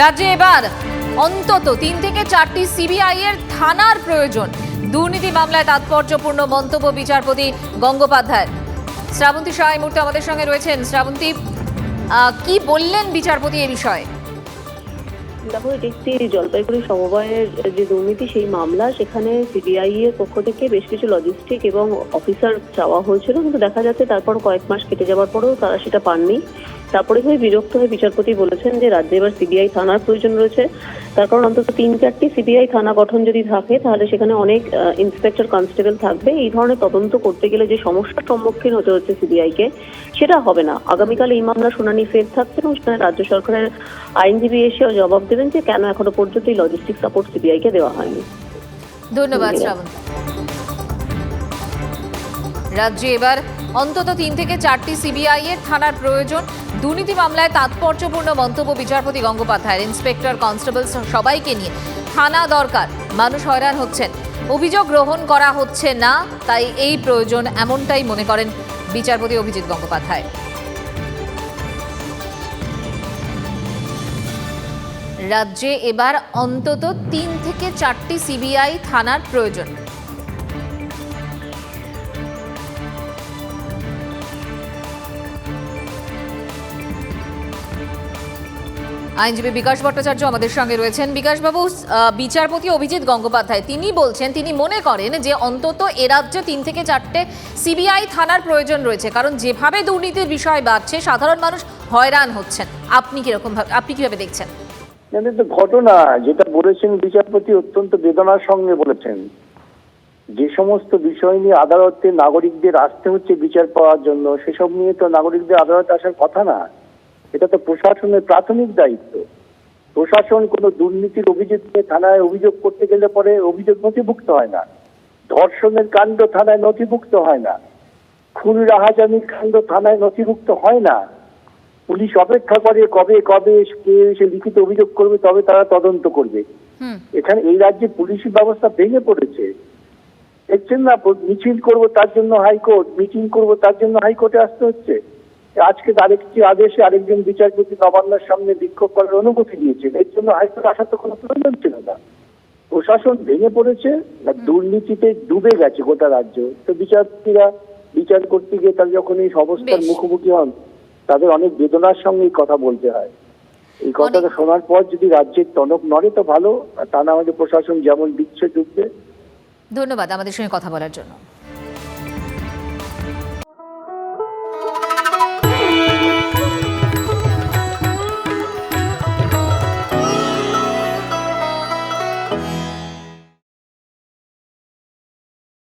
রাজ্যে এবার অন্তত তিন থেকে চারটি সিবিআই এর থানার প্রয়োজন। দুর্নীতি মামলায় তাৎপর্যপূর্ণ মন্তব্য বিচারপতি গঙ্গোপাধ্যায়। শ্রাবন্তী সাহা এই মুহূর্তে আমাদের সঙ্গে রয়েছেন। শ্রাবন্তী কি বললেন বিচারপতি এ বিষয়ে? দেখো, এটি একটি জলপাইগুড়ি সমবায়ের যে দুর্নীতি, সেই মামলা, সেখানে সিবিআই এর পক্ষ থেকে বেশ কিছু লজিস্টিক এবং অফিসার চাওয়া হয়েছিল। কিন্তু দেখা যাচ্ছে তারপর কয়েক মাস কেটে যাওয়ার পরেও তারা সেটা পাননি। তারপরে হয়ে বিরক্ত হয়ে বিচারপতি বলেছেন যে রাজ্যে এবার সিবিআই থানার প্রয়োজন রয়েছে। তার কারণ অন্তত তিন চারটি সিবিআই থানা গঠন যদি থাকে তাহলে সেখানে অনেক ইন্সপেক্টর কনস্টেবল থাকবে। এই ধরনের তদন্ত করতে গেলে যে সমস্যার সম্মুখীন হতে হচ্ছে সিবিআই কে সেটা হবে না। আগামীকাল এই মামলা শুনানি ফের থাকছে এবং সেখানে রাজ্য সরকারের আইনজীবী এসেও জবাব দেবেন যে কেন এখনও পর্যন্ত এই লজিস্টিক সাপোর্ট সিবিআই কে দেওয়া হয়নি। ধন্যবাদ ধন্যবাদ। রাজ্যে এবার অন্তত তিন থেকে চারটি সিবিআই এর থানার প্রয়োজন। দুর্নীতি মামলায় তাৎপর্যপূর্ণ মন্তব্য বিচারপতি গঙ্গোপাধ্যায়ের। ইন্সপেক্টর কনস্টেবল সবাইকে নিয়ে থানা দরকার। মানুষ হয়রান হচ্ছেন। অভিযোগ গ্রহণ করা হচ্ছে না, তাই এই প্রয়োজন এমনটাই মনে করেন বিচারপতি অভিজিৎ গঙ্গোপাধ্যায়। রাজ্যে এবার অন্তত তিন থেকে চারটি সিবিআই থানার প্রয়োজন। আইনজীবী বিকাশ ভট্টাচার্য আমাদের সঙ্গে রয়েছেন। বিকাশবাবু বিচারপতি অভিজিৎ গঙ্গোপাধ্যায়, তিনি বলছেন, তিনি মনে করেন যে অন্তত এ রাজ্যে তিন থেকে চারটে সিবিআই থানার প্রয়োজন রয়েছে, কারণ যেভাবে দুর্নীতির বিষয় বাড়ছে, সাধারণ মানুষ হয়রান হচ্ছেন। আপনি কীরকম আপনি কীভাবে দেখছেন? ঘটনা যেটা বলেছেন বিচারপতি অত্যন্ত বেদনার সঙ্গে বলেছেন। যে সমস্ত বিষয় নিয়ে আদালতে নাগরিকদের আসতে হচ্ছে বিচার পাওয়ার জন্য, সেসব নিয়ে তো নাগরিকদের আদালতে আসার কথা না। এটা তো প্রশাসনের প্রাথমিক দায়িত্ব। প্রশাসন কোনো দুর্নীতির অভিযোগ নিয়ে থানায় অভিযোগ করতে গেলে পরে অভিযোগ নথিভুক্ত হয় না। ধর্ষণের কাণ্ড থানায় নথিভুক্ত হয় না। খুন রাহাজানির কাণ্ড থানায় নথিভুক্ত হয় না। পুলিশ অপেক্ষা করে কবে কবে কে এসে লিখিত অভিযোগ করবে তবে তারা তদন্ত করবে। এখানে এই রাজ্যে পুলিশি ব্যবস্থা ভেঙে পড়েছে। দেখছেন না মিছিল করব তার জন্য হাইকোর্ট মিটিং করব তার জন্য হাইকোর্টে আসতে হচ্ছে। আজকে আরেকটি আদেশে আরেকজন বিচারপতি নবান্নের সামনে বিক্ষোভ করার অনুমতি দিয়েছেন। এর জন্য হাইকোর্ট আসার তো কোনো প্রয়োজন ছিল না। প্রশাসন ভেঙে পড়েছে না দুর্নীতিতে ডুবে গেছে গোটা রাজ্য। তো বিচারপতিরা বিচার করতে গিয়ে তারা যখন এই অবস্থার মুখোমুখি হন তাদের অনেক বেদনার সঙ্গে কথা বলতে হয়। এই কথাটা শোনার পর যদি রাজ্যের টনক নড়ে তো ভালো তা না আমাদের প্রশাসন যেমন দিচ্ছে ডুববে ধন্যবাদ আমাদের সঙ্গে কথা বলার জন্য।